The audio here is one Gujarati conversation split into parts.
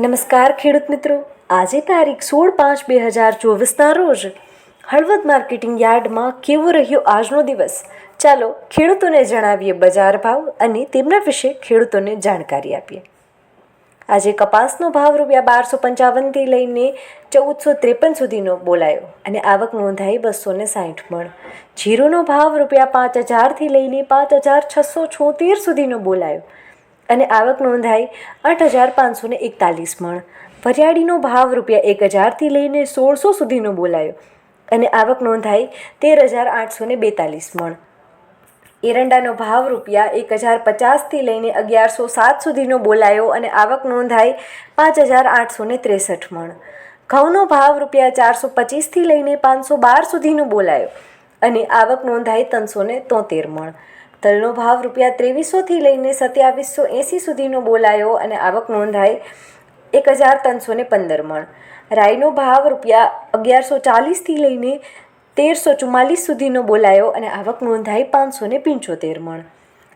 નમસ્કાર ખેડૂત મિત્રો. આજે તારીખ સોળ પાંચ બે હજાર ચોવીસના રોજ હળવદ માર્કેટિંગ યાર્ડમાં કેવો રહ્યો આજનો દિવસ? ચાલો ખેડૂતોને જણાવીએ બજાર ભાવ અને તેમના વિશે ખેડૂતોને જાણકારી આપીએ. આજે કપાસનો ભાવ રૂપિયા બારસો પંચાવનથી લઈને ચૌદસો ત્રેપન સુધીનો બોલાયો અને આવક નોંધાઈ બસો ને સાઠ મણ. જીરોનો ભાવ રૂપિયા પાંચ હજારથી લઈને પાંચ હજાર છસો છોતેર સુધીનો બોલાયો. અને આવક નોંધાઈ આઠ હજાર પાંચસો એકતાલીસ મણ. વરિયાળીનો ભાવ રૂપિયા એક હજારથી લઈને સોળસો સુધીનો બોલાયો અને આવક નોંધાઈ તેર હજાર આઠસો બેતાલીસ મણ. એરંડાનો ભાવ રૂપિયા એક હજાર પચાસથી લઈને અગિયારસો સાત સુધીનો બોલાયો અને આવક નોંધાઈ પાંચ હજાર આઠસો ત્રેસઠ મણ. ઘઉંનો ભાવ રૂપિયા ચારસો પચીસથી લઈને પાંચસો બાર સુધીનો બોલાયો અને આવક નોંધાઈ ત્રણસો ને તોતેર મણ. તલનો ભાવ રૂપિયા ત્રેવીસોથી લઈને સત્યાવીસો એંસી સુધીનો બોલાયો અને આવક નોંધાઈ એક હજાર ત્રણસો ને પંદર મણ. રાઈનો ભાવ રૂપિયા અગિયારસો ચાલીસથી લઈને તેરસો ચુમ્માલીસ સુધીનો બોલાયો અને આવક નોંધાઈ પાંચસો ને પંચોતેર મણ.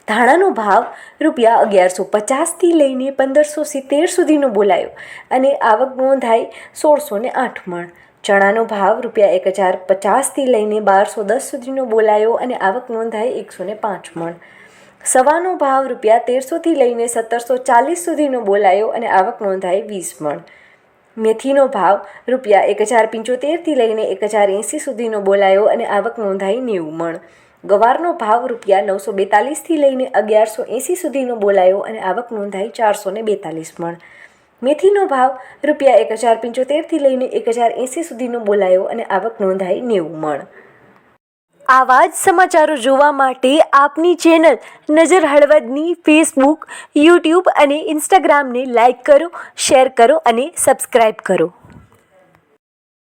ધાણાનો ભાવ રૂપિયા અગિયારસો પચાસથી લઈને પંદરસો સિત્તેર સુધીનો બોલાયો અને આવક નોંધાઈ સોળસો ને આઠ મણ. ચણાનો ભાવ રૂપિયા એક હજાર પચાસથી લઈને બારસો દસ સુધીનો બોલાયો અને આવક નોંધાઈ એકસો ને પાંચ મણ. સવાનો ભાવ રૂપિયા તેરસોથી લઈને સત્તરસો ચાલીસ સુધીનો બોલાયો અને આવક નોંધાઈ વીસ મણ. મેથીનો ભાવ રૂપિયા એક હજાર પંચોતેરથી લઈને એક હજાર એંસી સુધીનો બોલાયો અને આવક નોંધાઈ નેવું મણ. ગવારનો ભાવ રૂપિયા નવસો બેતાલીસથી લઈને અગિયારસો એંસી સુધીનો બોલાયો અને આવક નોંધાઈ ચારસો ને બેતાલીસ મણ. મેથીનો ભાવ રૂપિયા એક હજાર પંચોતેરથી લઈને એક હજાર એંસી સુધીનો બોલાયો અને આવક નોંધાઈ નેવું મણ. આવા જ સમાચારો જોવા માટે આપની ચેનલ નજર હળવદની ફેસબુક, યુટ્યુબ અને ઇન્સ્ટાગ્રામને લાઇક કરો, શેર કરો અને સબસ્ક્રાઈબ કરો.